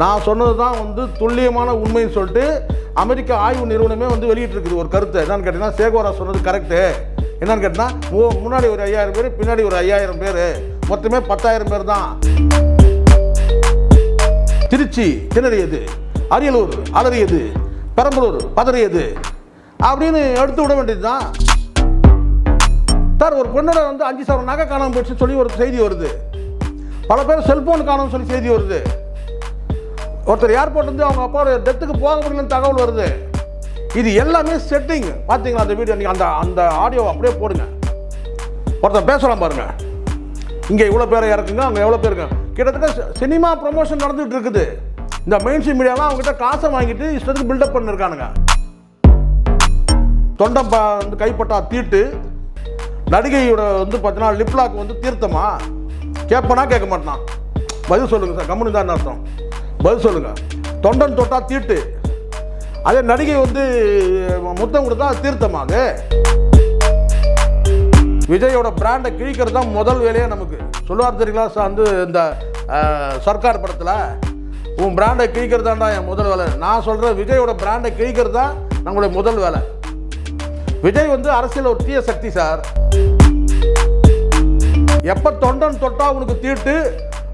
நான் சொன்னது தான் வந்து துல்லியமான உண்மைன்னு சொல்லிட்டு அமெரிக்க ஆய்வு நிறுவனமே வந்து வெளியிட்டிருக்குது ஒரு கருத்து. என்னன்னு கேட்டிங்கன்னா சேகோரா சொன்னது கரெக்டு என்னன்னு கேட்டிங்கன்னா முன்னாடி ஒரு ஐயாயிரம் பேர் பின்னாடி ஒரு ஐயாயிரம் பேர். மொத்தமே பத்தாயிரம் பேர் தான். திருச்சி திணறியது அரியலூர் அலறியது பெரம்பலூர் பதறியது. அப்படின்னு எடுத்து விட வேண்டியது தான் சார் ஒரு பெண்ணோட வந்து அஞ்சு சவரம் நகை காணாமல் போயிடுச்சுன்னு சொல்லி ஒரு செய்தி வருது. பல பேர் செல்ஃபோன் காணாமல் சொல்லி செய்தி வருது. ஒருத்தர் ஏர்போர்ட் வந்து அவங்க அப்பாவோட டெத்துக்கு போக முடியலன்னு தகவல் வருது. இது எல்லாமே செட்டிங் பார்த்தீங்களா அந்த வீடியோ நீங்கள் அந்த அந்த ஆடியோ அப்படியே போடுங்க. ஒருத்தர் பேசலாம் பாருங்க. இங்கே இவ்வளோ பேரை இறக்குங்க அங்கே எவ்வளோ பேருங்க கிட்டத்தட்ட சினிமா ப்ரொமோஷன் நடந்துகிட்டு இருக்குது. இந்த மெயின் ஸ்ட்ரீம் மீடியாலாம் அவங்ககிட்ட காசை வாங்கிட்டு இஷ்டத்துக்கு பில்டப் பண்ணிருக்கானுங்க. தொண்டம் வந்து கைப்பட்டா தீட்டு. நடிகையோட வந்து பார்த்தீங்கன்னா லிப்லாக் வந்து தீர்த்தமா? கேட்பனா கேட்க மாட்டான். பதில் சொல்லுங்கள் சார். கம்முனு தான் அர்த்தம்? பதில் சொல்லுங்கள் தொண்டன் தொட்டா தீட்டு. அதே நடிகை வந்து முத்தம் கொடுத்தா தீர்த்தமாக. விஜயோட பிராண்டை கிழிக்கிறது தான் முதல் வேலையே நமக்கு. சொல்லுவார் தெரியுங்களா சார் வந்து இந்த சர்க்கார் படத்தில்? உன் பிராண்டை கிழிக்கிறதுதாண்டா என் முதல் வேலை. நான் சொல்கிறேன் விஜயோட பிராண்டை கிழிக்கிறது தான் நம்மளுடைய முதல் வேலை. விஜய் வந்து அரசியல் ஒரு தீய சக்தி சார். எப்போ தொண்டன் தொட்டா உனக்கு தீட்டு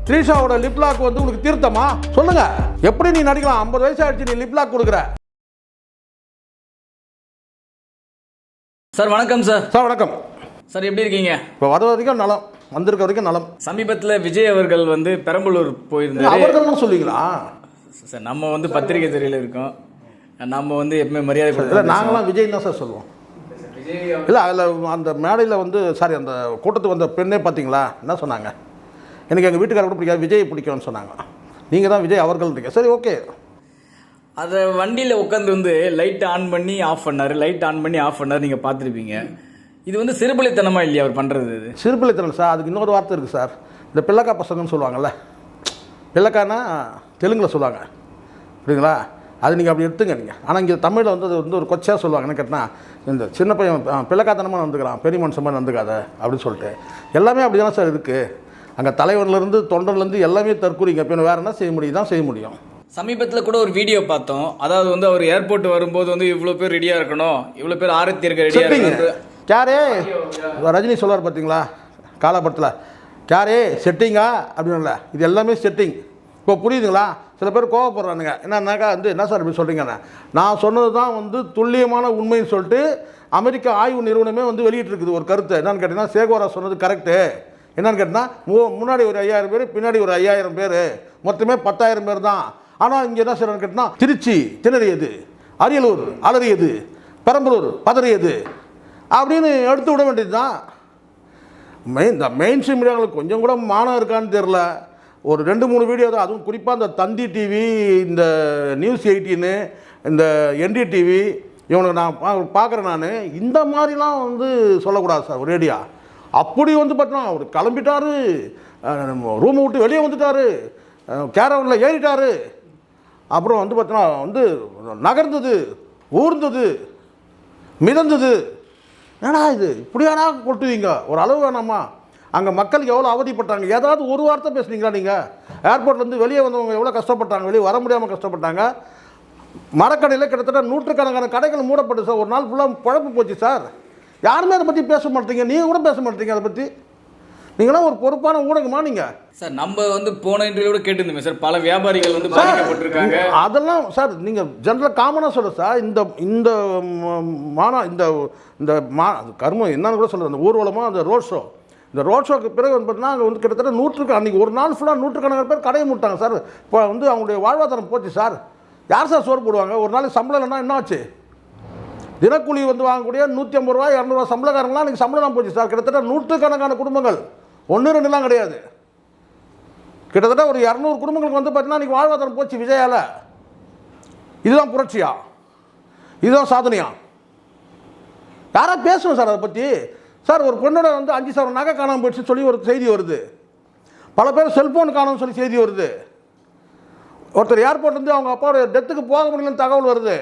த்ரீஷாவோட லிப்லாக் வந்து உனக்கு தீர்த்தமா? சொல்லுங்க. எப்படி நீ நடிக்கலாம்? ஐம்பது வயசு ஆயிடுச்சு நீ லிப்லாக் கொடுக்குற. சார் வணக்கம் சார். சார் வணக்கம். சார் எப்படி இருக்கீங்க? இப்போ வர வரைக்கும் நலம். வந்திருக்க வரைக்கும் நலம். சமீபத்தில் விஜய் அவர்கள் வந்து பெரம்பலூர் போயிருந்தாரு. அவர்கள் சொல்லுவீங்களா சார் நம்ம வந்து பத்திரிகை துறையில் இருக்கோம். நம்ம வந்து எப்பவுமே மரியாதை கொடுத்து நாங்களாம் விஜய் தான் சார் சொல்லுவோம். இல்லை அதில் அந்த மேடையில் வந்து சாரி அந்த கூட்டத்துக்கு வந்த பெண்ணே பார்த்தீங்களா என்ன சொன்னாங்க? எனக்கு எங்கள் வீட்டுக்கார கூட பிடிக்காது. விஜய் பிடிக்கும்னு சொன்னாங்க. நீங்கள் தான் விஜய் அவர்கள் இருக்கீங்க சரி ஓகே. அதை வண்டியில் உட்காந்து வந்து லைட் ஆன் பண்ணி ஆஃப் பண்ணாரு. லைட் ஆன் பண்ணி ஆஃப் பண்ணாரு. நீங்கள் பார்த்துருப்பீங்க. இது வந்து சிறுபிள்ளைத்தனமா இல்லையா அவர் பண்ணுறது இது? சிறுபிள்ளைத்தனம் சார். அதுக்கு இன்னொரு வார்த்தை இருக்குது சார். இந்த பிள்ளக்கா பசங்கன்னு சொல்லுவாங்கல்ல. பிள்ளக்கானா தெலுங்கில் சொல்லுவாங்க. புரியுங்களா அது நீங்கள் அப்படி எடுத்துங்க நீங்கள் ஆனால் இங்கே தமிழில் வந்து அது வந்து ஒரு கொச்சையாக சொல்லுவாங்க. என்ன கேட்டால் இந்த சின்ன பையன் பிள்ளைக்காத்தனமாக நடந்துக்கிறான். பெரிய மனுஷமாக நடந்துக்காத அப்படின்னு சொல்லிட்டு. எல்லாமே அப்படி தானே சார் இருக்குது அங்கே தலைவர்லேருந்து தொண்டர்லேருந்து எல்லாமே தற்கூறிங்க இப்போ வேறு என்ன செய்ய முடியும்? தான் செய்ய முடியும். சமீபத்தில் கூட ஒரு வீடியோ பார்த்தோம். அதாவது வந்து அவர் ஏர்போர்ட் வரும்போது வந்து இவ்வளோ பேர் ரெடியாக இருக்கணும். இவ்வளோ பேர் ஆரத்தி இருக்க ரெடியாக இருக்கணும் யாரே? ரஜினி சொல்வார் பார்த்தீங்களா காலப்படத்தில். யாரே? செட்டிங்கா அப்படின்னுல இது எல்லாமே செட்டிங் இப்போ புரியுதுங்களா? சில பேர் கோவப்படுறானுங்க. என்னன்னாக்கா வந்து என்ன சார் இப்படி சொல்கிறீங்கண்ணே நான் சொன்னது தான் வந்து துல்லியமான உண்மைன்னு சொல்லிட்டு அமெரிக்க ஆய்வு நிறுவனமே வந்து வெளியிட்டிருக்குது ஒரு கருத்து. என்னன்னு கேட்டிங்கன்னா சேகோரா சொன்னது கரெக்டு என்னன்னு கேட்டால் முன்னாடி ஒரு ஐயாயிரம் பேர் பின்னாடி ஒரு ஐயாயிரம் பேர். மொத்தமே பத்தாயிரம் பேர் தான். ஆனால் இங்கே என்ன செய்யறான்னு கேட்டால் திருச்சி திணறியது அரியலூர் அலறியது பெரம்பலூர் பதறியது. அப்படின்னு எடுத்து விட வேண்டியது தான். மெயின் இந்த மெயின் ஸ்ட்ரீம் மீடியாங்களுக்கு கொஞ்சம் கூட மானம் இருக்கான்னு தெரில ஒரு ரெண்டு மூணு வீடியோ தான். அதுவும் குறிப்பாக இந்த தந்தி டிவி இந்த நியூஸ் எயிட்டீனு இந்த என்டி டிவி இவனுக்கு நான் பா பார்க்குறேன் நான். இந்த மாதிரிலாம் வந்து சொல்லக்கூடாது சார் ரேடியா அப்படி வந்து பார்த்தோன்னா அவர் கிளம்பிட்டாரு. ரூமை விட்டு வெளியே வந்துட்டாரு. கேரவனில் ஏறிட்டார். அப்புறம் வந்து பார்த்தோன்னா வந்து நகர்ந்தது ஊர்ந்தது மிதந்தது. ஏன்னா இது? இப்படியானா கொட்டுவீங்க? ஒரு அளவு வேணாமா? அங்கே மக்களுக்கு எவ்வளோ அவதிப்பட்டாங்க? ஏதாவது ஒரு வார்த்தை பேசுனீங்களா நீங்கள் ஏர்போர்ட்லேருந்து வெளியே வந்தவங்க எவ்வளோ கஷ்டப்பட்டாங்க? வெளியே வர முடியாமல் கஷ்டப்பட்டாங்க. மரக்கடையில் கிட்டத்தட்ட நூற்றுக்கணக்கான கடைகள் மூடப்பட்டு சார். ஒரு நாள் ஃபுல்லாக குழப்பு போச்சு சார். யாருமே அதை பற்றி பேச மாட்டீங்க. நீங்கள் கூட பேச மாட்டீங்க அதை பற்றி நீங்களாம் ஒரு பொறுப்பான ஊடகமா நீங்கள் சார் நம்ம வந்து போன இன்டர்வியூ கேட்டிருந்தோமே சார். பல வியாபாரிகள் வந்து பாதிக்கப்பட்டிருக்காங்க. அதெல்லாம் சார் நீங்கள் ஜென்ரலாக காமனாக சொல்ல சார். இந்த இந்த ம- மாநா இந்த இந்த மா கர்மம் என்னன்னு கூட சொல்லுது அந்த ஊர்வலமாக அந்த ரோட் ஷோ இந்த ரோட் ஷோக்கு பிறகு வந்து பார்த்தீங்கன்னா அங்கே வந்து கிட்டத்தட்ட நூற்றுக்கு அன்றைக்கி ஒரு நாள் ஃபுல்லாக நூற்றுக்கணக்கான பேர் கடையை மூட்டாங்க சார். இப்போ வந்து அவங்களுடைய வாழ்வாதாரம் போச்சு சார். யார் சார் சோறு போடுவாங்க? ஒரு நாளைக்கு சம்பளம் இல்லைன்னா என்ன ஆச்சு? தினக்கூலி வந்து வாங்கக்கூடிய நூற்றி ஐம்பது ரூபா இரநூறுவா சம்பளக்காரங்களாம் இன்றைக்கி சம்பளம் போச்சு சார். கிட்டத்தட்ட நூற்றுக்கணக்கான குடும்பங்கள். ஒன்று ரெண்டுலாம் கிடையாது. கிட்டத்தட்ட ஒரு இரநூறு குடும்பங்களுக்கு வந்து பார்த்தீங்கன்னா இன்றைக்கி வாழ்வாதாரம் போச்சு விஜயால. இதுதான் புரட்சியா? இதுதான் சாதனையா? யாராவது பேசணும் சார் அதை பற்றி சார் ஒரு பொண்ணோட வந்து அஞ்சு சவரம் நகை காணாமல் போயிடுச்சுன்னு சொல்லி ஒரு செய்தி வருது. பல பேர் செல்ஃபோன் காணாமல் சொல்லி செய்தி வருது. ஒருத்தர் ஏர்போர்ட் வந்து அவங்க அப்பாவோட டெத்துக்கு போக முடியலன்னு தகவல் வருது.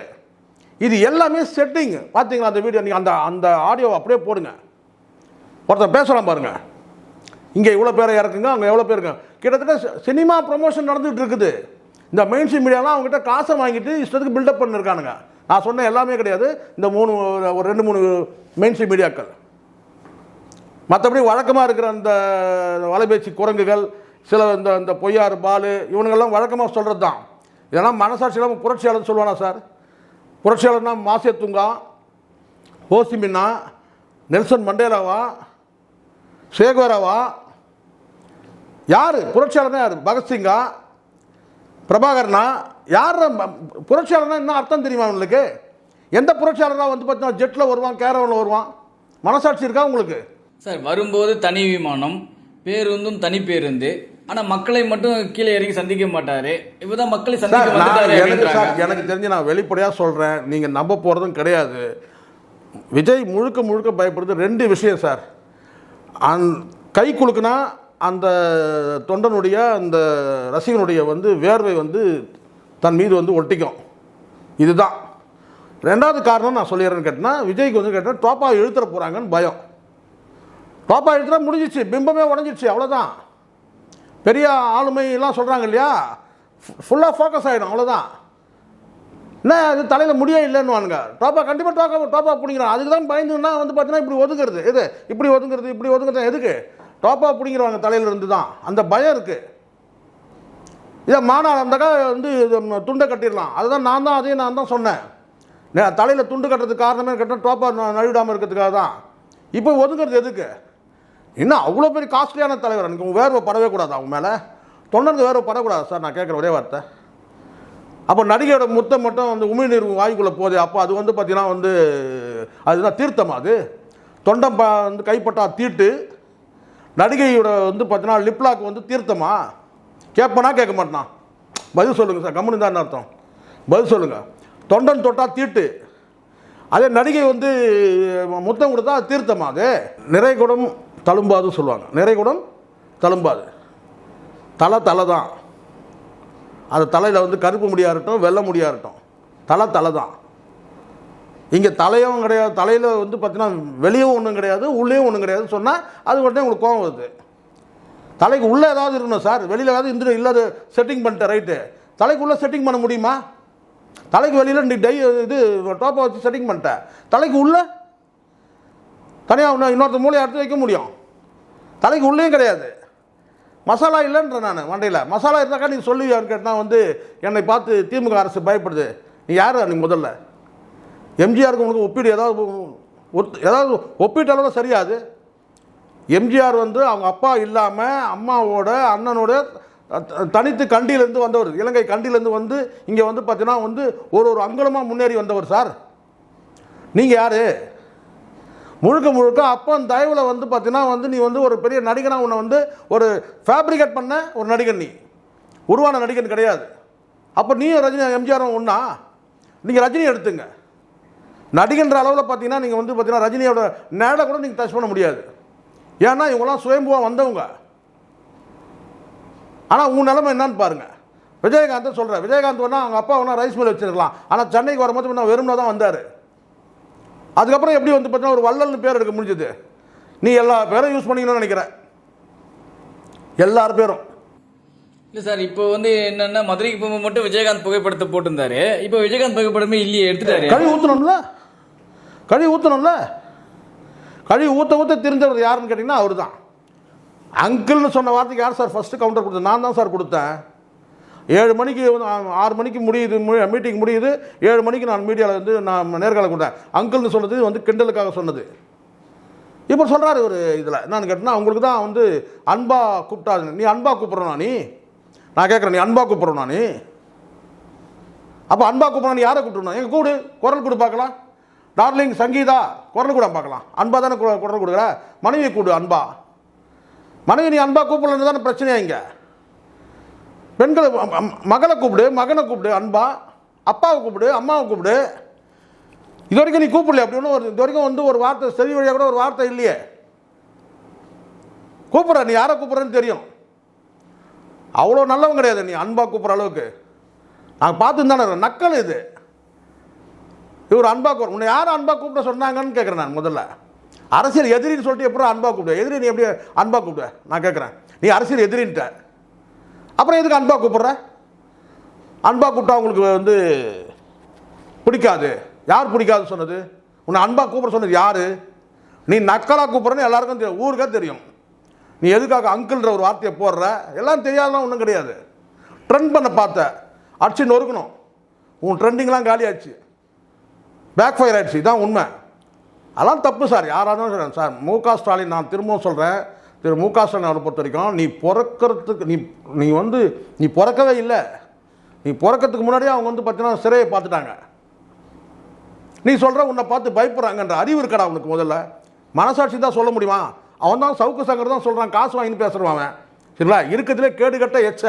இது எல்லாமே செட்டிங் பார்த்தீங்களா அந்த வீடியோ நீங்கள் அந்த அந்த ஆடியோவை அப்படியே போடுங்க. ஒருத்தர் பேசலாம் பாருங்க. இங்கே இவ்வளோ பேரை இறக்குங்க அங்கே எவ்வளோ பேருங்க கிட்டத்தட்ட சினிமா ப்ரொமோஷன் நடந்துகிட்டு இருக்குது. இந்த மெயின் ஸ்ட்ரீம் மீடியாலாம் அவங்ககிட்ட காசை வாங்கிட்டு இஷ்டத்துக்கு பில்டப் பண்ணிருக்கானுங்க. நான் சொன்ன எல்லாமே கிடையாது. இந்த மூணு ஒரு ரெண்டு மூணு மெயின் ஸ்ட்ரீம் மீடியாக்கள் மற்றபடி வழக்கமாக இருக்கிற அந்த வலைபேச்சு குரங்குகள் சில இந்த இந்த பொய்யார் பாலு இவனுங்கெல்லாம் வழக்கமாக சொல்கிறது தான் இதெல்லாம் மனசாட்சி இல்லாமல் புரட்சியாளர் சொல்லுவானா சார்? புரட்சியாளர்னா மாசே துங்கா ஓசிமின்னா நெல்சன் மண்டேலாவா சேகோராவா? யார்? புரட்சியாளர்னா யார்? பகத்சிங்கா பிரபாகரனா? யார் புரட்சியாளர்னா என்ன அர்த்தம் தெரியுமா உங்களுக்கு? எந்த புரட்சியாளராக வந்து பார்த்தீங்கன்னா ஜெட்டில் வருவான் கேரவனில் வருவான்? மனசாட்சி இருக்கா உங்களுக்கு? சார் வரும்போது தனி விமானம் பேருந்தும் தனி பேருந்து. ஆனா மக்களை மட்டும் கீழே இறங்கி சந்திக்க மாட்டாரு. இப்பதான் மக்களை சார் சந்திக்க எனக்கு தெரிஞ்சு நான் வெளிப்படையாக சொல்கிறேன் நீங்கள் நம்ப போகிறதும் கிடையாது. விஜய் முழுக்க முழுக்க பயப்படுறது ரெண்டு விஷயம் சார். அந் கை குலுக்குனா அந்த தொண்டனுடைய அந்த ரசிகனுடைய வந்து வேர்வை வந்து தன் மீது வந்து ஒட்டிக்கும். இதுதான். ரெண்டாவது காரணம் நான் சொல்லிடுறேன்னு கேட்டேன்னா விஜய்க்கு வந்து கேட்டால் டோப்பா இழுத்துற போகிறாங்கன்னு பயம். டோப்பா இழுத்துறா முடிஞ்சிச்சு. பிம்பமே உடஞ்சிடுச்சு அவ்வளோதான் பெரிய ஆளுமை எல்லாம் சொல்கிறாங்க இல்லையா ஃபுல்லாக ஃபோக்கஸ் ஆகிடும் அவ்வளோதான் என்ன அது தலையில் முடியே இல்லைன்னுவானுங்க. டோப்பா கண்டிப்பாக டோப்பா டோப்பா பிடிங்கிறான் அதுக்கு தான் பயந்துன்னா வந்து பார்த்தீங்கன்னா இப்படி ஒதுங்குறது. எது? இப்படி ஒதுங்குறது இப்படி ஒதுங்குறது எதுக்கு? டோப்பா பிடிங்கிறவாங்க தலையிலிருந்து தான் அந்த பயம் இருக்குது இதை மாநாடு அந்தக்கா வந்து இது துண்டை கட்டிடலாம். அதுதான் நான் தான் அதையும் நான் தான் சொன்னேன். தலையில் துண்டு கட்டுறதுக்கு காரணமே கேட்டால் டோப்பா நழுவிடாமல் இருக்கிறதுக்காக தான் இப்போ ஒதுங்குறது எதுக்கு? இன்னும் அவ்வளோ பெரிய காஸ்ட்லியான தலைவர்? எனக்கு உங்கள் வேர்வை படவே கூடாது அவங்க மேலே. தொண்டருக்கு வேர்வை படக்கூடாது சார் நான் கேட்குற ஒரே வார்த்தை. அப்போ நடிகையோட முத்தம் மட்டும் அந்த உமிழ்நீர் வாய்க்குள்ளே போகுது அப்போ அது வந்து பார்த்தீங்கன்னா வந்து அதுதான் தீர்த்தம் அது. தொண்டம் ப வந்து கைப்பட்டா தீட்டு. நடிகையோட வந்து பார்த்தீங்கன்னா லிப்லாக் வந்து தீர்த்தமா? கேட்பனா கேட்க மாட்டான்? பதில் சொல்லுங்கள் சார் கம்முனு தான் அர்த்தம்? பதில் சொல்லுங்கள் தொண்டன் தொட்டால் தீட்டு. அதே நடிகை வந்து முத்தம் கொடுத்தா தீர்த்தமா அது? நிறைகுடம் தழும்பாதுன்னு சொல்லுவாங்க. நிறைகுடம் தழும்பாது. தலை தலை தான் அது தலையில் வந்து கருப்பு முடியா இருக்கட்டும் வெள்ளை முடியா இருக்கட்டும். தலை தலை தான் இங்கே தலையும் கிடையாது. தலையில் வந்து பார்த்தீங்கன்னா வெளியும் ஒன்றும் கிடையாது உள்ளேயும் ஒன்றும் கிடையாது சொன்னால் அது உடனே உங்களுக்கு கோவம் வருது. தலைக்கு உள்ளே ஏதாவது இருக்கணும் சார். வெளியில் ஏதாவது இந்த இல்லாத செட்டிங் பண்ணிட்டேன் ரைட்டு தலைக்கு உள்ளே செட்டிங் பண்ண முடியுமா? தலைக்கு வெளியில் நீ டை இது டோப்பை வச்சு செட்டிங் பண்ணிட்டேன். தலைக்கு உள்ளே தனியாக இன்னொருத்த மூலையை எடுத்து வைக்க முடியும். தலைக்கு உள்ளேயும் கிடையாது. மசாலா இல்லைன்ற நான் வண்டியில் மசாலா இருந்தாக்கா நீ சொல்லுவியான்னு கேட்டால் வந்து என்னை பார்த்து திமுக அரசு பயப்படுது. நீ யார் நீ முதல்ல? எம்ஜிஆருக்கு உனக்கு ஒப்பீடு ஏதாவது ஒத்து ஏதாவது ஒப்பீட்டளவில் சரியாது. எம்ஜிஆர் வந்து அவங்க அப்பா இல்லாமல் அம்மாவோட அண்ணனோட தனித்து கண்டியிலேருந்து வந்தவர். இலங்கை கண்டியிலேருந்து வந்து இங்கே வந்து பார்த்தீங்கன்னா வந்து ஒரு ஒரு அங்குலமாக முன்னேறி வந்தவர் சார். நீங்கள் யார்? முழுக்க முழுக்க அப்பன் தயவில் வந்து பார்த்தீங்கன்னா வந்து நீ வந்து ஒரு பெரிய நடிகனாக உன்னை வந்து ஒரு ஃபேப்ரிகேட் பண்ண ஒரு நடிகன் நீ. உருவான நடிகன் கிடையாது. அப்போ நீயும் ரஜினி எம்ஜிஆரும் ஒன்றா நீங்கள் ரஜினி எடுத்துங்க. நடிகன்ற அளவில் பார்த்தீங்கன்னா நீங்கள் வந்து பார்த்தீங்கன்னா ரஜினியோட நேடை கூட நீங்கள் டச் பண்ண முடியாது. ஏன்னா இவங்கெல்லாம் சுயம்புவாக வந்தவங்க. ஆனால் உன் நிலைமை என்னன்னு பாருங்கள் விஜயகாந்த் சொல்கிறேன் விஜயகாந்த் வேணா அவங்க அப்பா வேணா ரைஸ் மில் வச்சுருக்கலாம். ஆனால் சென்னைக்கு வரும்போது இன்னும் வெறும்னா தான் வந்தார். அதுக்கப்புறம் எப்படி வந்து பார்த்தீங்கன்னா ஒரு வள்ளல்னு பேர் எடுக்க முடிஞ்சது. நீ எல்லா பேரும் யூஸ் பண்ணிக்கணும்னு நினைக்கிறேன் எல்லார் பேரும். இல்ல சார் இப்போ வந்து என்னன்னா மதுரைக்கு போகும்போது மட்டும் விஜயகாந்த் புகைப்படத்தை போட்டிருந்தாரு. இப்போ விஜயகாந்த் புகைப்படமே இல்லையே எடுத்துட்டாரு. கழுவி ஊற்றணும்ல கழுவி ஊற்றணும்ல கழுவி ஊற்ற ஊற்ற தெரிஞ்சவர் யாருன்னு கேட்டிங்கன்னா அவர் தான் அங்கிள்னு சொன்ன வார்த்தைக்கு யார் சார் ஃபஸ்ட்டு கவுண்டர் கொடுத்தது? நான் தான் சார் கொடுத்தேன். ஏழு மணிக்கு வந்து ஆறு மணிக்கு முடியுது மீட்டிங் முடியுது ஏழு மணிக்கு நான் மீடியாவில் வந்து நான் நேர்காணல் கொண்டேன். அங்கிள்னு சொன்னது வந்து கிண்டலுக்காக சொன்னது. இப்போ சொல்கிறாரு ஒரு இதில். என்னன்னு கேட்டினா உங்களுக்கு தான் வந்து அன்பா கூப்பிட்டாது நீ அன்பா கூப்பிட்றனா நீ? நான் கேட்குறேன் நீ அன்பா கூப்பிட்றனா நீ? அப்போ அன்பா நீ யாரை கூப்பிடணும் எங்கள் கூடு குரல் கொடு பார்க்கலாம். டார்லிங் சங்கீதா குரல் கூட பார்க்கலாம். அன்பா தானே குரல் கொடுக்குற? மனைவி கூடு அன்பா. மனைவி நீ அன்பா கூப்பிடலன்னு தானே பிரச்சனையா இங்கே? பெண்களை மகளை கூப்பிடு மகனை கூப்பிடு அன்பா அப்பாவை கூப்பிடு அம்மாவை கூப்பிடு. இது வரைக்கும் நீ கூப்பிடல அப்படி ஒன்றும் ஒரு இது வரைக்கும் வந்து ஒரு வார்த்தை செவி வழியாக கூட ஒரு வார்த்தை இல்லையே. கூப்பிட்ற நீ யாரை கூப்பிட்றன்னு தெரியும். அவ்வளோ நல்லவன் கிடையாது நீ அன்பாக கூப்பிட்ற அளவுக்கு. நான் பார்த்து தானே நக்கல் இது. இவர் அன்பாக உன்னை யார் அன்பாக கூப்பிட சொன்னாங்கன்னு கேட்குறேன் நான் முதல்ல. அரசியல் எதிரின்னு சொல்லிட்டு எப்படி அன்பாக கூப்பிடுவேன் எதிரி நீ எப்படி அன்பாக கூப்பிடுவேன் நான் கேட்குறேன் நீ அரசியல் எதிரின்ட்ட. அப்புறம் எதுக்கு அன்பாக கூப்பிட்ற? அன்பாக கூப்பிட்டா உங்களுக்கு வந்து பிடிக்காது. யார் பிடிக்காது சொன்னது? உன்னை அன்பாக கூப்பிட சொன்னது யார்? நீ நக்கலாக கூப்பிட்றன்னு எல்லாருக்கும் தெரியும் ஊருக்கே தெரியும். நீ எதுக்காக அங்கிள்ன்ற ஒரு வார்த்தையை போடுற? எல்லாம் தெரியாதெல்லாம் ஒன்றும் கிடையாது. ட்ரெண்ட் பண்ண பார்த்த. அடிச்சு நொறுக்கணும். உன் ட்ரெண்டிங்லாம் காலியாச்சு. பேக் ஃபயர் ஆயிடுச்சு. இதான் உண்மை. அதெல்லாம் தப்பு சார். யாராக இருந்தாலும் சொல்கிறேன் சார் மு க ஸ்டாலின் நான் திரும்பவும் சொல்கிறேன் திரு மு க ஸ்டாலின் அவரை பொறுத்த வரைக்கும் நீ பிறக்கிறதுக்கு நீ நீ வந்து நீ பிறக்கவே இல்லை. நீ பிறக்கிறதுக்கு முன்னாடியே அவங்க வந்து பார்த்தீங்கன்னா சிறையை பார்த்துட்டாங்க. நீ சொல்கிற உன்னை பார்த்து பயப்படுறாங்கன்ற அறிவு இருக்கடா அவனுக்கு முதல்ல. மனசாட்சி தான் சொல்ல முடியுமா? அவன் தான் சவுக்கு சங்கர் தான் சொல்கிறான் காசு வாங்கின்னு பேசுகிறான் அவன். சரிங்களா? இருக்கிறதுலே கேடு கட்ட எச்ச.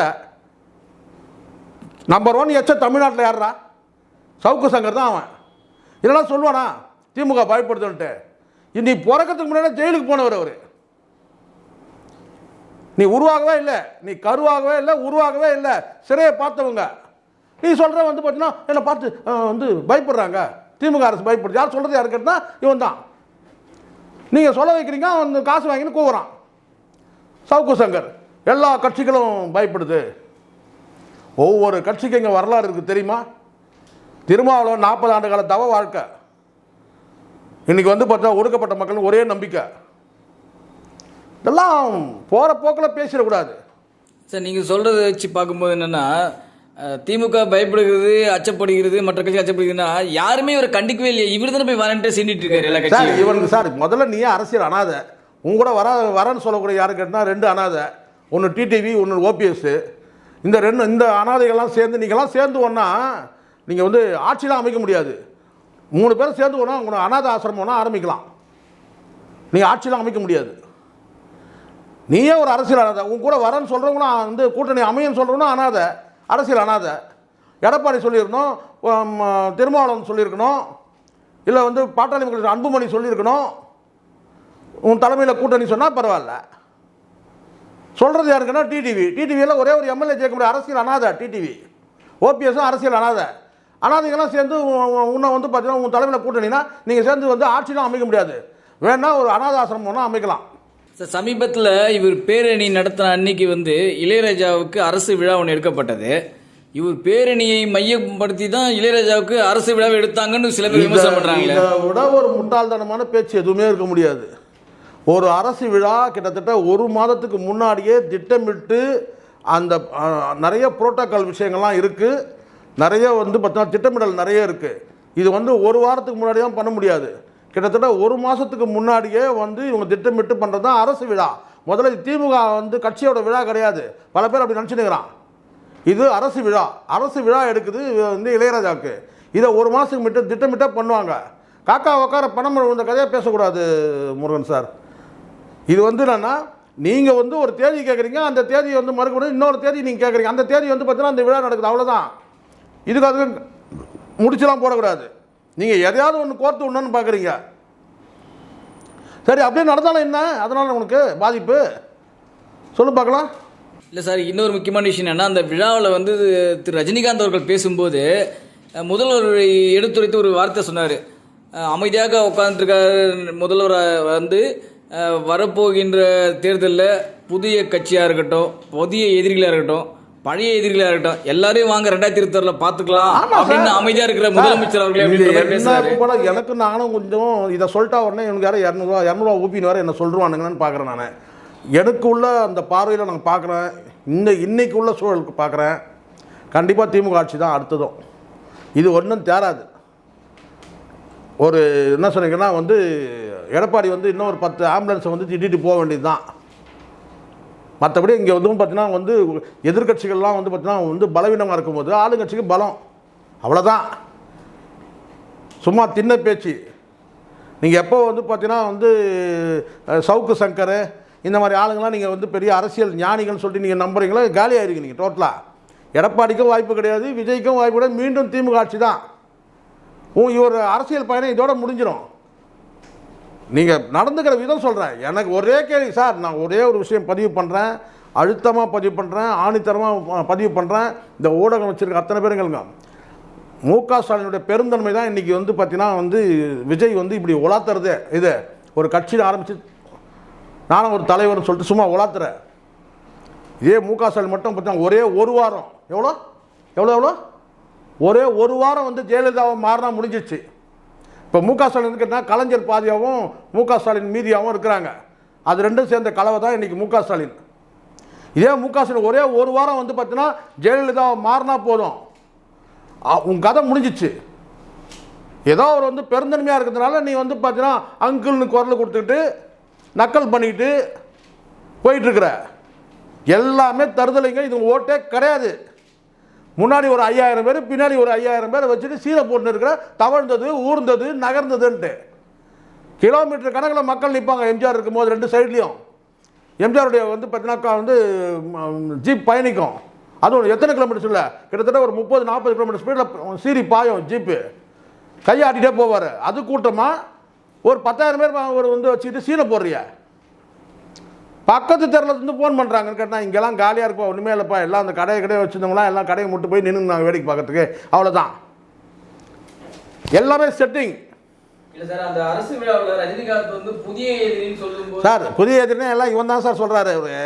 நம்பர் ஒன் எச்ச தமிழ்நாட்டில் யாருடா சவுக்கு சங்கர் தான் அவன். இதெல்லாம் சொல்லுவானா? திமுக பயப்படுதுன்ட்டு. நீ பிறக்கிறதுக்கு முன்னாடி ஜெயிலுக்கு போனவர் அவர். நீ உருவாகவே இல்லை. நீ கருவாகவே இல்லை உருவாகவே இல்லை. சிறையை பார்த்தவங்க நீ சொல்கிற வந்து பார்த்தீங்கன்னா என்னை பார்த்து வந்து பயப்படுறாங்க. திமுக அரசு பயப்படுது. யார் சொல்கிறது யாரு கேட்டால் இவன் தான். நீங்கள் சொல்ல வைக்கிறீங்க அவன் காசு வாங்கின்னு கூவுறான். சவுக்கு சங்கர். எல்லா கட்சிகளும் பயப்படுது. ஒவ்வொரு கட்சிக்கும் இங்கே வரலாறு இருக்குது தெரியுமா? திருமாவளவன் நாற்பது ஆண்டு கால தவ வாழ்க்கை. இன்றைக்கி வந்து பார்த்தா ஒடுக்கப்பட்ட மக்கள் ஒரே நம்பிக்கை. இதெல்லாம் போகிற போக்கில் பேசிடக்கூடாது. சார் நீங்கள் சொல்கிறத வச்சு பார்க்கும்போது என்னென்னா திமுக பயப்படுகிறது அச்சப்படுகிறது மற்ற கட்சி அச்சப்படுகிறதுனா யாருமே இவரை கண்டிக்கவே இல்லையா. இவர் தானே போய் வரன்ட்டு செஞ்சுட்டு இருக்காரு எல்லா சார் கட்சியும். இவனுக்கு சார் முதல்ல நீ அரசியல் அனாதை? உங்க கூட வர வரன்னு சொல்லக்கூடிய யாரு கேட்டால் ரெண்டு அனாதை. ஒன்று டிடிவி ஒன்று ஓபிஎஸ் இந்த ரெண்டு இந்த அனாதைகள்லாம் சேர்ந்து நீங்கள்லாம் சேர்ந்து ஒன்றா நீங்கள் வந்து ஆட்சியெலாம் அமைக்க முடியாது. மூணு பேரும் சேர்ந்து ஒன்றா உங்களை அனாதை ஆசிரமம் ஒன்றா ஆரம்பிக்கலாம். நீ ஆட்சியெலாம் அமைக்க முடியாது. நீயே ஒரு அரசியல் அனாத. உன் கூட வரேன்னு சொல்கிறவங்களும் வந்து கூட்டணி அமையன்னு சொல்கிறவனும் அனாதை. அரசியல் அனாதை. எடப்பாடி சொல்லியிருக்கணும் திருமாவளவன் சொல்லியிருக்கணும் இல்லை வந்து பாட்டாளி மக்கள் அன்புமணி சொல்லியிருக்கணும். உன் தலைமையில் கூட்டணி சொன்னால் பரவாயில்ல. சொல்கிறது யாருக்குன்னா டிடிவி. டிடிவியில் ஒரே ஒரு எம்எல்ஏ ஜெயிக்க முடியாது. அரசியல் அனாத டிடிவி. ஓபிஎஸும் அரசியல் அனாதை. அனாதைகள்லாம் சேர்ந்து உன்னை வந்து பார்த்தீங்கன்னா உன் தலைமையில் கூட்டணினா நீங்கள் சேர்ந்து வந்து ஆட்சிலாம் அமைக்க முடியாது. வேணால் ஒரு அனாதை ஆசிரமம் அமைக்கலாம். சார் சமீபத்தில் இவர் பேரணி நடத்தின அன்னைக்கு வந்து இளையராஜாவுக்கு அரசு விழா ஒன்று எடுக்கப்பட்டது. இவர் பேரணியை மையப்படுத்தி தான் இளையராஜாவுக்கு அரசு விழாவை எடுத்தாங்கன்னு சில பேர் விமர்சனம் பண்ணுறாங்களே இதை விட ஒரு முட்டாள்தனமான பேச்சு எதுவுமே இருக்க முடியாது. ஒரு அரசு விழா கிட்டத்தட்ட ஒரு மாதத்துக்கு முன்னாடியே திட்டமிட்டு அந்த நிறைய புரோட்டோக்கால் விஷயங்கள்லாம் இருக்குது நிறைய வந்து பார்த்தீங்கன்னா திட்டமிடல் நிறைய இருக்குது இது வந்து ஒரு வாரத்துக்கு முன்னாடி தான் பண்ண முடியாது. கிட்டத்தட்ட ஒரு மாதத்துக்கு முன்னாடியே வந்து இவங்க திட்டமிட்டு பண்ணுறது தான் அரசு விழா. முதல்ல திமுக வந்து கட்சியோட விழா கிடையாது. பல பேர் அப்படி நினச்சினுக்கிறான் இது அரசு விழா. அரசு விழா எடுக்குது வந்து இளையராஜாவுக்கு. இதை ஒரு மாதத்துக்கு மட்டும் திட்டமிட்டால் பண்ணுவாங்க. காக்கா உக்கார பணம் இந்த கதையாக பேசக்கூடாது முருகன் சார். இது வந்து என்னென்னா நீங்கள் வந்து ஒரு தேதி கேட்குறீங்க அந்த தேதியை வந்து மறுக்கணும். இன்னொரு தேதி நீங்கள் கேட்குறீங்க அந்த தேதி வந்து பார்த்தீங்கன்னா அந்த விழா நடக்குது. அவ்வளோதான் இதுக்கு அதுக்கு முடிச்செல்லாம் போடக்கூடாது. நீங்கள் எதையாவது ஒன்று கோர்த்து விடணும்னு பார்க்குறீங்க சரி அப்படியே நடந்தாலும் என்ன? அதனால் உனக்கு பாதிப்பு. சொல்லு பார்க்கலாம். இல்லை சார் இன்னொரு முக்கியமான விஷயம் என்ன அந்த விழாவில் வந்து திரு ரஜினிகாந்த் அவர்கள் பேசும்போது முதல்வர் எடுத்துரைத்து ஒரு வார்த்தை சொன்னார். அமைதியாக உட்காந்துருக்காரு முதல்வர் வந்து வரப்போகின்ற தேர்தலில் புதிய கட்சியாக இருக்கட்டும் புதிய எதிரிகளாக இருக்கட்டும் பழைய எதிரிகளாக இருக்கட்டும் எல்லாரையும் வாங்க ரெண்டாயிரத்தி இருபத்தாறில் பார்த்துக்கலாம் சார். அப்படின்னு அமைதியாக இருக்கிற முதலமைச்சர் அவர்களே எனக்கு நானும் கொஞ்சம் இதை சொல்லிட்டா உடனே எனக்கு யாரும் இரநூறுவா இரநூறுவா ஊப்பின்னு வேற என்ன சொல்லிருவானுங்கன்னு பார்க்குறேன் நான். எனக்கு உள்ள அந்த பார்வையில் நான் பார்க்குறேன். இந்த இன்னைக்கு உள்ள சூழலுக்கு பார்க்குறேன். கண்டிப்பாக திமுக ஆட்சி தான் அடுத்ததும். இது ஒன்றும் தேராது. ஒரு என்ன சொன்னீங்கன்னா வந்து எடப்பாடி வந்து இன்னும் ஒரு பத்து ஆம்புலன்ஸை வந்து திட்டிட்டு போக வேண்டியது தான் மற்றபடி இங்கே வந்து பார்த்தீங்கன்னா வந்து எதிர்க்கட்சிகள்லாம் வந்து பார்த்தீங்கன்னா வந்து பலவீனமாக இருக்கும்போது ஆளுங்கட்சிக்கு பலம். அவ்வளோதான் சும்மா தின்ன பேச்சு. நீங்கள் எப்போ வந்து பார்த்தீங்கன்னா வந்து சவுக்கு சங்கர் இந்த மாதிரி ஆளுங்களாம் நீங்கள் வந்து பெரிய அரசியல் ஞானிகள்னு சொல்லிட்டு நீங்கள் நம்புறீங்களா? காலி ஆயிருக்கு நீங்கள் டோட்டலாக எடப்பாடிக்கும் வாய்ப்பு கிடையாது விஜய்க்கும் வாய்ப்பு கிடையாது மீண்டும் திமுக ஆட்சி தான் உன் இவர் அரசியல் பயணம் இதோட முடிஞ்சிடும் நீங்கள் நடந்துக்கிற விதம் சொல்கிறேன் எனக்கு ஒரே கேள்வி சார் நான் ஒரே ஒரு விஷயம் பதிவு பண்ணுறேன் அழுத்தமாக பதிவு பண்ணுறேன் ஆணித்தரமாக பதிவு பண்ணுறேன் இந்த ஊடகம் வச்சுருக்க அத்தனை பேருங்களுங்க மு க. ஸ்டாலினுடைய பெருந்தன்மை தான் இன்றைக்கி வந்து பார்த்தீங்கன்னா வந்து விஜய் வந்து இப்படி உலாத்துறதே. இது ஒரு கட்சியில் ஆரம்பித்து நானும் ஒரு தலைவர்னு சொல்லிட்டு சும்மா உலாத்துறேன். இதே மு க. ஸ்டாலின் மட்டும் பார்த்தீங்கன்னா ஒரே ஒரு வாரம். எவ்வளோ? எவ்வளோ எவ்வளோ? ஒரே ஒரு வாரம் வந்து ஜெயலலிதாவை மாறினா முடிஞ்சிச்சு இப்போ மு க. ஸ்டாலின் கலைஞர் பாதியாகவும் மு க. ஸ்டாலின் மீதியாகவும் இருக்கிறாங்க. அது ரெண்டும் சேர்ந்த கலவை தான் இன்றைக்கி மு க. ஸ்டாலின். இதே மு க. ஸ்டாலின் ஒரே ஒரு வாரம் வந்து பார்த்தீங்கன்னா ஜெயலலிதாவை மாறினா போதும். உன் கதை முடிஞ்சிச்சு. ஏதோ அவர் வந்து பெருந்தன்மையாக இருக்கிறதுனால நீ வந்து பார்த்தீங்கன்னா அங்கிள்னு குரல் கொடுத்துக்கிட்டு நக்கல் பண்ணிக்கிட்டு போயிட்டுருக்குற எல்லாமே தருதலைங்க இது ஓட்டே கிடையாது. முன்னாடி ஒரு ஐயாயிரம் பேர் பின்னாடி ஒரு ஐயாயிரம் பேர் வச்சுட்டு சீரை போட்டு இருக்கிற தவழ்ந்தது ஊர்ந்தது நகர்ந்ததுன்ட்டு. கிலோமீட்டர் கணக்கில் மக்கள் நிற்பாங்க எம்ஜிஆர் இருக்கும்போது ரெண்டு சைட்லேயும். எம்ஜிஆருடைய வந்து பார்த்தீங்கன்னாக்கா வந்து ஜீப் பயணிக்கும். அதுவும் எத்தனை கிலோமீட்டர் இல்லை? கிட்டத்தட்ட ஒரு முப்பது நாற்பது கிலோமீட்டர் ஸ்பீடில் சீரி பாயும் ஜீப்பு. கையாட்டிகிட்டே போவார். அது கூட்டமாக ஒரு பத்தாயிரம் பேர் ஒரு வந்து வச்சுக்கிட்டு சீனை போடுறியா. பக்கத்து தெருல இருந்து ஃபோன் பண்ணுறாங்கன்னு கேட்டால் இங்கெல்லாம் காலியாக இருப்பா ஒன்றுமே இல்லைப்பா. எல்லாம் அந்த கடையை கடையை வச்சுருந்தவங்களாம் எல்லாம் கடையை முட்டு போய் நின்று நாங்கள் வேடிக்கை பார்க்கறதுக்கு. அவ்வளோதான் எல்லாமே செட்டிங் சார் புதிய எதிரினா எல்லாம் இவன் தான் சார் சொல்கிறாரு அவரு.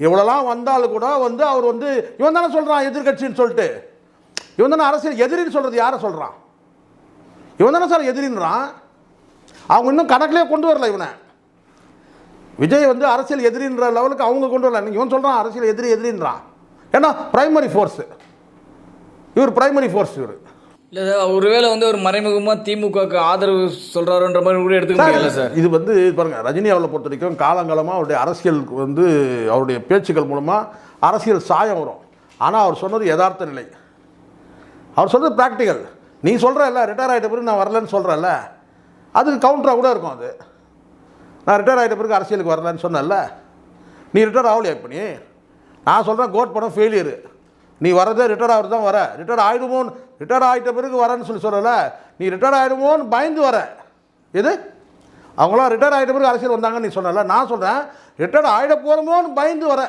இவ்வளோலாம் வந்தாலும் கூட வந்து அவர் வந்து இவன் தானே சொல்கிறான் எதிர்கட்சின்னு சொல்லிட்டு. இவன் தானே அரசியல் எதிரின்னு சொல்கிறது யாரை சொல்கிறான் இவன் தானே சார் எதிரின்றான். அவங்க இன்னும் கணக்கிலே கொண்டு வரல இவனை. விஜய் வந்து அரசியல் எதிரின்ற லெவலுக்கு அவங்க கொண்டு வரல. இவன் சொல்கிறான் அரசியல் எதிரி எதிரின்றான் ஏன்னா பிரைமரி ஃபோர்ஸு இவர் பிரைமரி ஃபோர்ஸ் இவர். இல்ல சார் ஒருவேளை வந்து ஒரு மறைமுகமா திமுகவுக்கு ஆதரவு சொல்றாருன்ற மாதிரி கூட எடுத்துக்க முடியல சார். இது வந்து பாருங்க ரஜினி அவர்களை பொறுத்த வரைக்கும் காலங்காலமாக அவருடைய அரசியலுக்கு வந்து அவருடைய பேச்சுக்கள் மூலமாக அரசியல் சாயம் வரும். ஆனால் அவர் சொன்னது யதார்த்த நிலை. அவர் சொல்றது ப்ராக்டிக்கல் நீ சொல்கிறல்ல ரிட்டையர் ஆகிட்ட பிறகு நான் வரலன்னு சொல்கிறல்ல அதுக்கு கவுண்டராக கூட இருக்கும் அது. நான் ரிட்டையர் ஆகிட்ட பிறகு அரசியலுக்கு வரலன்னு சொன்னல நீ ரிட்டையர் ஆகலையா இப்போ நீ? நான் சொல்கிறேன் கோட் படம் ஃபெயிலியரு நீ வரதே ரிட்டையர் ஆகிறது தான் வர. ரிட்டையர் ஆகிடுமோன்னு ரிட்டையர் ஆகிட்ட பிறகு வரேன்னு சொல்லி சொல்லல. நீ ரிட்டையர் ஆகிடுமோன்னு பயந்து வர. எது? அவங்களாம் ரிட்டையர் ஆகிட்ட பிறகு அரசியல் வந்தாங்கன்னு நீ சொன்னல. நான் சொல்கிறேன் ரிட்டையர் ஆகிட போகிறோமோன்னு பயந்து வர.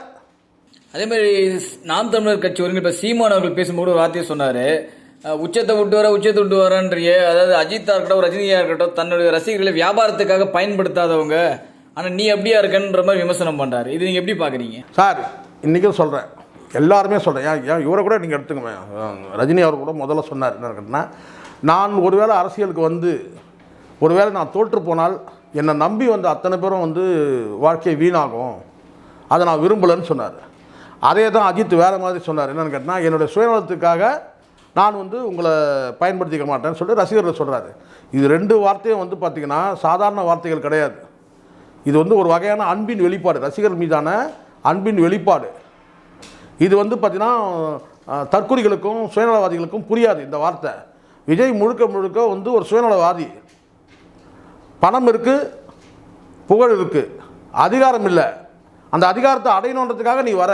அதே மாதிரி நாம் தமிழர் கட்சி ஒருங்கிணைப்ப சீமான் அவர்கள் பேசும்போது ஒரு வார்த்தையை சொன்னார். உச்சத்தை விட்டு வர உச்சத்தை விட்டு வரன்றிய. அதாவது அஜித்தாக இருக்கட்டும் ரஜினியாக இருக்கட்டும் தன்னுடைய ரசிகர்களை வியாபாரத்துக்காக பயன்படுத்தாதவங்க. ஆனால் நீ அப்படியா இருக்கன்ற மாதிரி விமர்சனம் பண்ணுறாரு இது நீங்கள் எப்படி பார்க்குறீங்க சார் இன்றைக்கும் சொல்கிறேன் எல்லாருமே சொல்கிறேன் ஏன் ஏன் இவரை கூட நீங்கள் எடுத்துக்கோங்க. ரஜினி அவர் கூட முதல்ல சொன்னார் என்ன கேட்டினா நான் ஒருவேளை அரசியலுக்கு வந்து ஒருவேளை நான் தோற்று போனால் என்னை நம்பி வந்த அத்தனை பேரும் வந்து வாழ்க்கையை வீணாகும். அதை நான் விரும்பலைன்னு சொன்னார். அதே தான் அஜித் வேறு மாதிரி சொன்னார். என்னென்னு கேட்டினா என்னுடைய சுயநலத்துக்காக நான் வந்து உங்களை பயன்படுத்திக்க மாட்டேன்னு சொல்லிட்டு ரசிகர்கள் சொல்கிறாரு இது ரெண்டு வார்த்தையும் வந்து பார்த்திங்கன்னா சாதாரண வார்த்தைகள் கிடையாது. இது வந்து ஒரு வகையான அன்பின் வெளிப்பாடு ரசிகர்கள் மீதான அன்பின் வெளிப்பாடு. இது வந்து பார்த்திங்கன்னா தற்கொலைகளுக்கும் சுயநலவாதிகளுக்கும் புரியாது இந்த வார்த்தை. விஜய் முழுக்க முழுக்க வந்து ஒரு சுயநலவாதி. பணம் இருக்குது புகழ் இருக்குது அதிகாரம் இல்லை. அந்த அதிகாரத்தை அடையணுன்றதுக்காக நீ வர.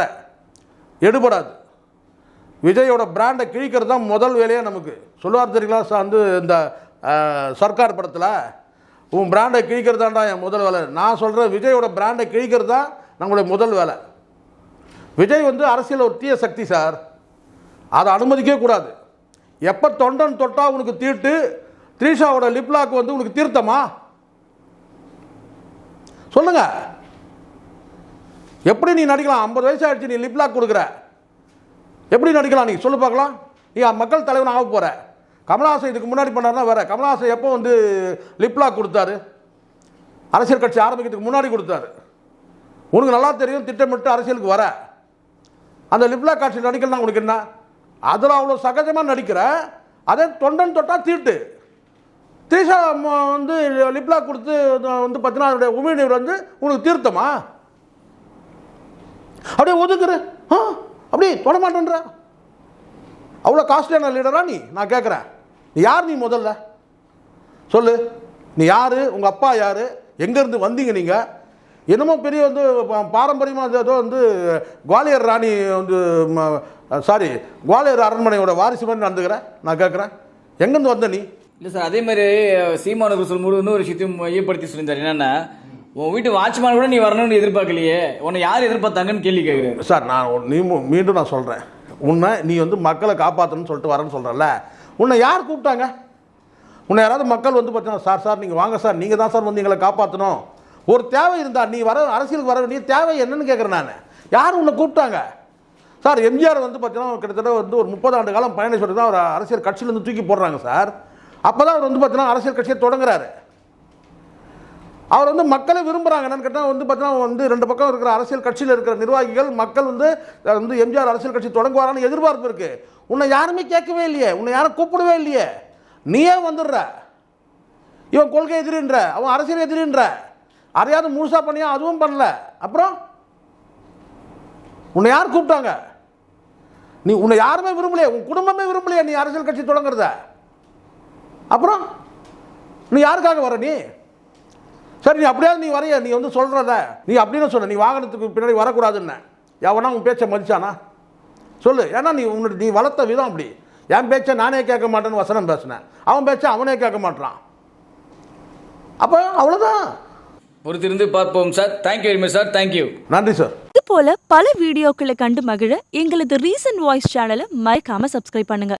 எடுபடாது. விஜயோட பிராண்டை கிழிக்கிறது தான் முதல் வேலையே நமக்கு. சொல்லுவார் தெரியுங்களா சார் வந்து இந்த சர்க்கார் படத்தில் உன் பிராண்டை கிழிக்கிறதாண்டா என் முதல் வேலை. நான் சொல்கிறேன் விஜயோட பிராண்டை கிழிக்கிறது தான் நம்மளுடைய முதல் வேலை. விஜய் வந்து அரசியல் ஒரு தீய சக்தி சார் அதை அனுமதிக்கவே கூடாது. எப்போ தொண்டன் தொட்டா உனக்கு தீட்டு த்ரீஷாவோட லிப்லாக் வந்து உனக்கு தீர்த்தமா? சொல்லுங்க. எப்படி நீ நடிக்கலாம்? ஐம்பது வயசு ஆயிடுச்சு நீ லிப்லாக் கொடுக்குற. எப்படி நடிக்கலாம் நீ? சொல்லு பார்க்கலாம். நீ மக்கள் தலைவன் ஆக போகிற கமல்ஹாசன் இதுக்கு முன்னாடி பண்ணாருன்னா வேற. கமல்ஹாசன் எப்போ வந்து லிப்லாக் கொடுத்தாரு? அரசியல் கட்சி ஆரம்பிக்கிறதுக்கு முன்னாடி கொடுத்தாரு. உனக்கு நல்லா தெரியும் திட்டமிட்டு அரசியலுக்கு வர. அந்த லிப்லா காட்சி நடிக்கலாம் உனக்கு என்ன? அதில் அவ்வளோ சகஜமாக நடிக்கிற அதே தொண்டன் தொட்டால் தீட்டு. த்ரீஷா வந்து லிப்லா கொடுத்து வந்து பார்த்தீங்கன்னா அதனுடைய உமிழ்நீர் வந்து உனக்கு தீர்த்தமா? அப்படியே ஒதுக்குற ஆ? அப்படியே தொட மாட்டேன்ற. அவ்வளோ காஸ்ட்லியான லீடரா நீ? நான் கேட்குறேன் நீ யார் நீ முதல்ல? சொல்லு. நீ யார்? உங்கள் அப்பா யார்? எங்கேருந்து வந்தீங்க நீங்கள் என்னமோ பெரிய வந்து பாரம்பரியமாக ஏதோ வந்து குவாலியர் ராணி வந்து சாரி குவாலியர் அரண்மனையோட வாரிசு மாதிரி நடந்துக்கிறேன் நான் கேட்குறேன் எங்கேருந்து வந்த நீ? இல்லை சார் அதே மாதிரி சீமானுக்கு சொல்லும்போது இன்னொரு விஷயத்தையும் மையப்படுத்தி சொல்லியிருந்தார். என்னென்னா உன் வீட்டு வாட்ச்மேன் கூட நீ வரணும்னு எதிர்பார்க்கலையே. உன்னை யார் எதிர்பார்த்தாங்கன்னு கேள்வி கேட்குறாரு சார் நான் நீ மீண்டும் நான் சொல்கிறேன் உன்னை நீ வந்து மக்களை காப்பாற்றணும்னு சொல்லிட்டு வரேன்னு சொல்கிறல்ல உன்னை யார் கூப்பிட்டாங்க? உன்னை யாராவது மக்கள் வந்து பார்த்தீங்கன்னா சார் சார் நீங்கள் வாங்க சார். நீங்கள் தான் சார் வந்து எங்களை காப்பாற்றணும் ஒரு தேவை இருந்தால் நீ வர அரசியலுக்கு வர வேண்டிய தேவை என்னன்னு கேட்குறேன் நான். யார் உன்னை கூப்பிட்டாங்க? சார் எம்ஜிஆர் வந்து பார்த்தீங்கன்னா கிட்டத்தட்ட வந்து ஒரு முப்பது ஆண்டு காலம் பயணம் சொல்லி தான் அவர் அரசியல் கட்சியிலேருந்து தூக்கி போடுறாங்க சார். அப்போ தான் அவர் வந்து பார்த்தீங்கன்னா அரசியல் கட்சியை தொடங்குறாரு. அவர் வந்து மக்களை விரும்புகிறாங்க என்னன்னு கேட்டால் வந்து பார்த்தீங்கன்னா வந்து ரெண்டு பக்கம் இருக்கிற அரசியல் கட்சியில் இருக்கிற நிர்வாகிகள் மக்கள் வந்து வந்து எம்ஜிஆர் அரசியல் கட்சி தொடங்குவாரான்னு எதிர்பார்ப்பு இருக்குது உன்னை யாருமே கேட்கவே இல்லையே. உன்னை யாரும் கூப்பிடவே இல்லையே. நீயே வந்துடுற. இவன் கொள்கை எதிரின்ற அவன் அரசியல் எதிரின்ற. அதையாவது முழுசாக பண்ணியா அதுவும் பண்ணல. அப்புறம்? உன்னை யார் கூப்பிட்டாங்க? நீ உன்னை யாருமே விரும்பலையே. உன் குடும்பமே விரும்பலையே நீ அரசியல் கட்சி தொடங்குறத. அப்புறம்? நீ யாருக்காக வர நீ? சரி நீ அப்படியாவது நீ வரைய நீ வந்து சொல்கிறத நீ அப்படின்னு சொன்ன நீ வாகனத்துக்கு பின்னாடி வரக்கூடாதுன்னு. எவனா உன் பேச்சை மதிச்சானா? சொல்லு. ஏன்னா நீ உன்னுடைய நீ வளர்த்த விதம் அப்படி. என் பேச்சை நானே கேட்க மாட்டேன்னு வசனம் பேசினேன். அவன் பேச்சை அவனே கேட்க மாட்டான் அப்போ அவ்வளோதான் பொறுத்திருந்து பார்ப்போம் sir. Thank you very much sir thank you நன்றி சார் இது போல பல வீடியோக்களை கண்டு மகிழ எங்களது ரீசன்ட் வாய்ஸ் சேனலை மறக்காம சப்ஸ்கிரைப் பண்ணுங்க.